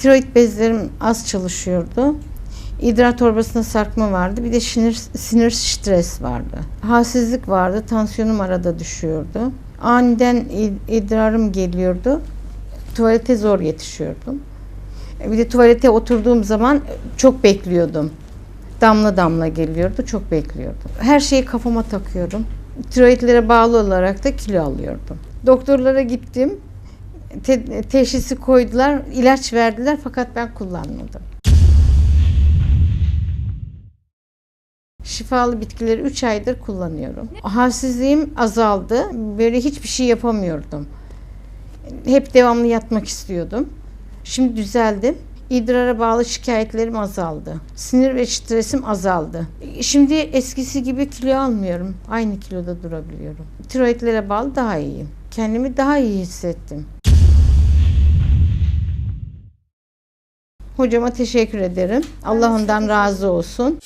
Tiroid bezlerim az çalışıyordu. İdrar torbasına sarkma vardı. Bir de sinir, sinir stres vardı. Halsizlik vardı. Tansiyonum arada düşüyordu. Aniden idrarım geliyordu. Tuvalete zor yetişiyordum. E, bir de tuvalete oturduğum zaman çok bekliyordum. Damla damla geliyordu. Çok bekliyordum. Her şeyi kafama takıyorum. Tiroidlere bağlı olarak da kilo alıyordum. Doktorlara gittim. Te- teşhisi koydular. ilaç verdiler fakat ben kullanmadım. Şifalı bitkileri 3 aydır kullanıyorum. Halsizliğim azaldı. Böyle hiçbir şey yapamıyordum. Hep devamlı yatmak istiyordum. Şimdi düzeldim. İdrara bağlı şikayetlerim azaldı. Sinir ve stresim azaldı. Şimdi eskisi gibi kilo almıyorum. Aynı kiloda durabiliyorum. Tiroidlere bağlı daha iyiyim. Kendimi daha iyi hissettim. Hocama teşekkür ederim. Allah ondan razı olsun.